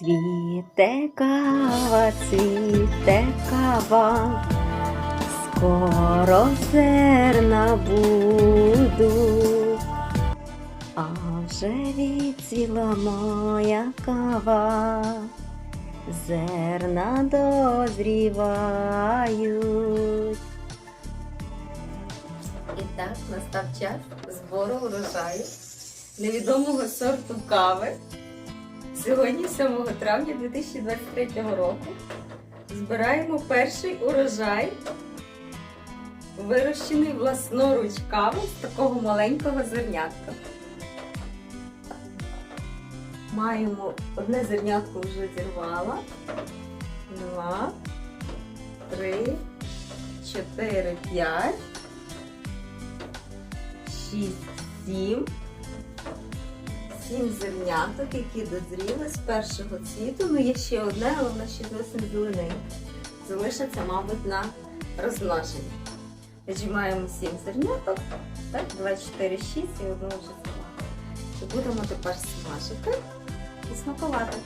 Цвіте кава, цвіте кава, скоро зерна будуть, а вже відцвіла моя кава, зерна дозрівають. І так настав час збору урожаю невідомого сорту кави. Сьогодні, 7 травня 2023 року, збираємо перший урожай, вирощений власноруч кави з такого маленького зернятка. Маємо одне зернятко вже зірвала. Два, три, чотири, п'ять, шість, сім. Сім зерняток, які дозріли з першого цвіту. Ну, є ще одне, але воно ще зовсім зелененьке. Залишиться, мабуть, на розмноження. Віджимаємо сім зерняток, так, 2, 4, 6 і одну вже. І будемо тепер смажити і смакувати.